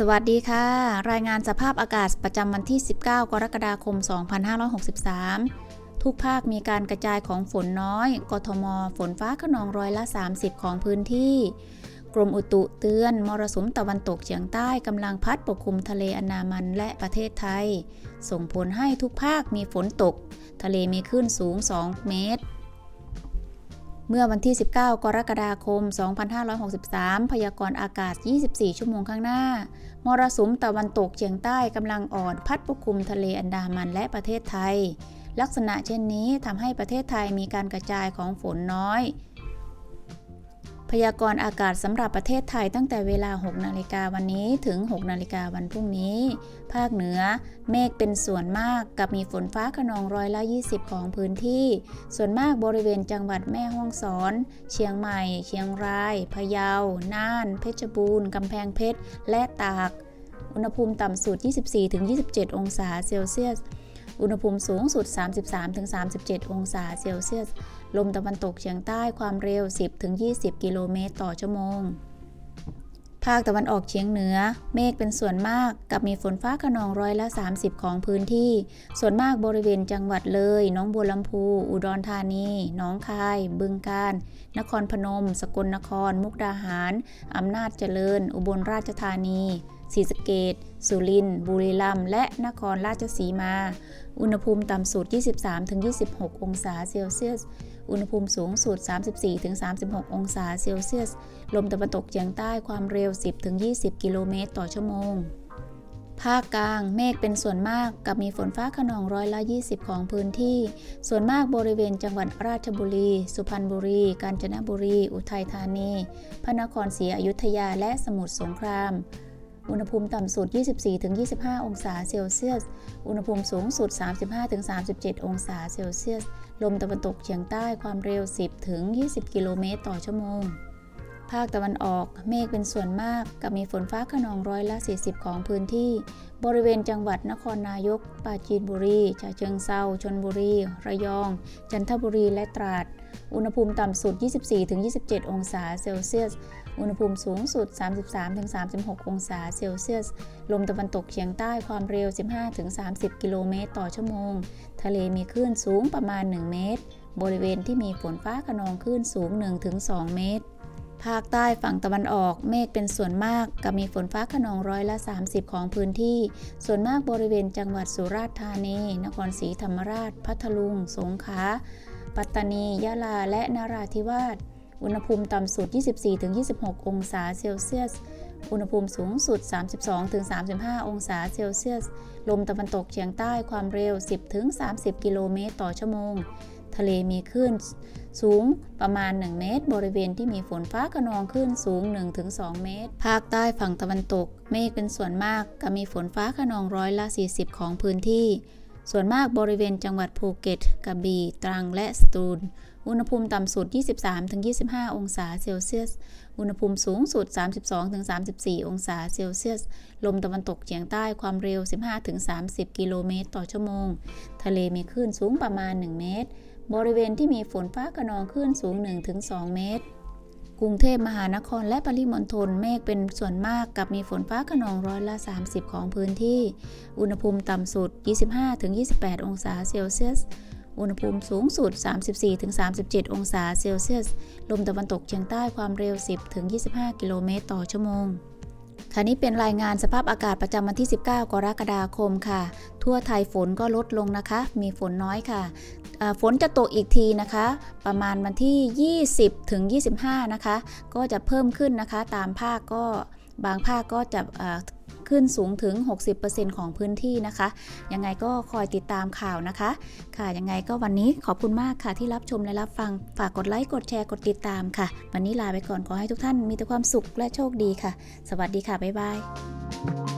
สวัสดีค่ะ รายงานสภาพอากาศประจำวันที่ 19 กรกฎาคม 2563 ทุกภาคมีการกระจายของฝนน้อย กทม ฝนฟ้าขนองร้อยละ 30 ของพื้นที่ กรมอุตุเตือน มรสุมตะวันตกเฉียงใต้กำลังพัดปกคลุมทะเลอันดามันและประเทศไทย ส่งผลให้ทุกภาคมีฝนตก ทะเลมีคลื่นสูง 2 เมตร เมื่อวันที่ 19 กรกฎาคม 2563 พยากรณ์อากาศ 24 ชั่วโมงข้างหน้า มรสุมตะวันตกเฉียงใต้กำลังอ่อนพัดปกคลุมทะเลอันดามันและประเทศไทย ลักษณะเช่นนี้ทำให้ประเทศไทยมีการกระจายของฝนน้อย พยากรณ์อากาศสำหรับประเทศไทยตั้งแต่เวลา 6 นาฬิกาวันนี้ถึง 6 นาฬิกาวันพรุ่งนี้ ภาคเหนือ เมฆเป็นส่วนมากกับมีฝนฟ้าขนองร้อยละ 20 ของพื้นที่ ส่วนมากบริเวณจังหวัดแม่ฮ่องสอน เชียงใหม่ เชียงราย พะเยา น่าน เพชรบูรณ์กำแพงเพชร และตาก อุณหภูมิต่ำสุด 24-27 องศาเซลเซียส อุณหภูมิสูงสุด 33-37 องศาเซลเซียส ลมตะวันตกเฉียงใต้ความเร็ว 10-20 กิโลเมตรต่อชั่วโมง ภาคตะวันออกเฉียงเหนือ เมฆเป็นส่วนมากกับมีฝนฟ้าขนองร้อยละ 30 ของพื้นที่ ส่วนมากบริเวณจังหวัดเลย น้องบัวลำพู อุดรธานีหนองคาย บึงกาฬนครพนม สกลนคร มุกดาหาร อำนาจเจริญ อุบลราชธานี ศรีสะเกดสุรินทร์บุรีรัมย์และนครราชสีมา อุณหภูมิต่ำสุด 23-26 องศาเซลเซียส อุณหภูมิสูงสุด 34-36 องศาเซลเซียส ลมตะวันตกเฉียงใต้ความเร็ว 10-20 กิโลเมตรต่อชั่วโมงภาคกลางเมฆเป็นส่วนมากกับมีฝนฟ้าขนองร้อยละ 20 ของพื้นที่ ส่วนมากบริเวณจังหวัดราชบุรี สุพรรณบุรี กาญจนบุรี อุทัยธานี พระนครศรีอยุธยาและสมุทรสงคราม อุณหภูมิต่ำสุด 24-25 องศาเซลเซียส อุณหภูมิสูงสุด 35-37 องศาเซลเซียส ลมตะวันตกเฉียงใต้ความเร็ว 10-20 กิโลเมตรต่อชั่วโมง ภาคตะวันออกเมฆเป็นส่วนมาก กับมีฝนฟ้าขนองร้อยละ 40 ของพื้นที่ บริเวณจังหวัดนครนายก ปราจีนบุรี ฉะเชิงเซาชนบุรี ระยอง จันทบุรี และตราด อุณหภูมิต่ำสุด 24-27 องศาเซลเซียส อุณหภูมิสูงสุด 33-36 องศาเซลเซียส ลมตะวันตกเฉียงใต้ความเร็ว 15-30 กิโลเมตรต่อชั่วโมง ทะเลมีคลื่นสูงประมาณ 1 เมตร บริเวณที่มีฝนฟ้าขนองคลื่นสูง 1-2 เมตร ภาคใต้ฝั่งตะวันออกเมฆเป็นส่วนมากกับมีฝนฟ้าขนองร้อยละ 30 ของพื้นที่ ส่วนมากบริเวณจังหวัดสุราษฎร์ธานี นครศรีธรรมราช พัทลุง สงขลา ปัตตานี ยะลา และนราธิวาส อุณหภูมิต่ำสุด 24-26 องศาเซลเซียส อุณหภูมิสูงสุด 32-35 องศาเซลเซียส ลมตะวันตกเฉียงใต้ความเร็ว 10-30 กิโลเมตรต่อชั่วโมง ทะเลมีคลื่นสูงประมาณ 1 เมตร บริเวณที่มีฝนฟ้าขนองคลื่นสูง 1-2 เมตร ภาคใต้ฝั่งตะวันตก เมฆเป็นส่วนมากกับมีฝนฟ้าขนองร้อยละ 40 ของพื้นที่ ส่วนมากบริเวณจังหวัดภูเก็ตกระบี่ตรังและสตูล อุณหภูมิต่ำสุด 23-25 องศาเซลเซียส อุณหภูมิสูงสุด 32-34 องศาเซลเซียส ลมตะวันตกเฉียงใต้ความเร็ว 15-30 กิโลเมตรต่อชั่วโมง ทะเลมีคลื่นสูงประมาณ 1 เมตร บริเวณที่มีฝนฟ้าขนองคลื่นสูง 1-2 เมตร กรุงเทพมหานครและปริมณฑลเมฆเป็นส่วนมากกับมีฝนฟ้าขนองร้อยละ 30 ของพื้นที่ อุณหภูมิต่ำสุด 25-28 องศาเซลเซียส อุณหภูมิสูงสุด 34-37 องศาเซลเซียส ลมตะวันตกเฉียงใต้ความเร็ว 10-25 กิโลเมตรต่อชั่วโมง ค่ะนี่เป็นรายงานสภาพอากาศประจำวันที่ 19 กรกฎาคมค่ะ ทั่วไทยฝนก็ลดลงนะคะ มีฝนน้อยค่ะฝนจะตกอีกทีนะคะ ประมาณวันที่ 20 ถึง 25 นะคะ ก็จะเพิ่มขึ้นนะคะ ตามภาคก็บางภาคก็จะอ่า ขึ้นสูงถึง 60%ของพื้นที่นะคะ ยังไงก็คอยติดตามข่าวนะคะ ค่ะยังไงก็วันนี้ขอบคุณมากค่ะที่รับชมและรับฟังฝากกดไลค์กดแชร์กดติดตามค่ะ วันนี้ลาไปก่อนขอให้ทุกท่านมีแต่ความสุขและโชคดีค่ะ สวัสดีค่ะบ๊ายบาย